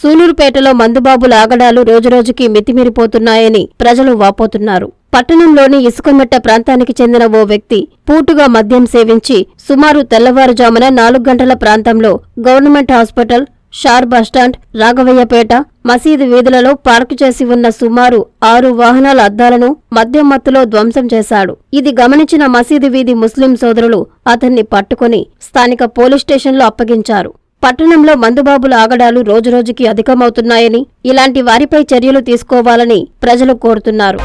సూలూరుపేటలో మందుబాబుల ఆగడాలు రోజురోజుకి మితిమీరిపోతున్నాయని ప్రజలు వాపోతున్నారు. పట్టణంలోని ఇసుకమెట్ట ప్రాంతానికి చెందిన ఓ వ్యక్తి పూటుగా మద్యం సేవించి సుమారు తెల్లవారుజామున నాలుగు గంటల ప్రాంతంలో government hospital SHAR bus stand Raghavayyapeta మసీదు వీధులలో పార్కు చేసి ఉన్న సుమారు ఆరు వాహనాల అద్దాలను మద్యం మత్తులో ధ్వంసం చేశాడు. ఇది గమనించిన మసీదు వీధి ముస్లిం సోదరులు అతన్ని పట్టుకుని స్థానిక పోలీస్ స్టేషన్లో అప్పగించారు. పట్టణంలో మందుబాబుల ఆగడాలు రోజురోజుకి అధికమవుతున్నాయని ఇలాంటి వారిపై చర్యలు తీసుకోవాలని ప్రజలు కోరుతున్నారు.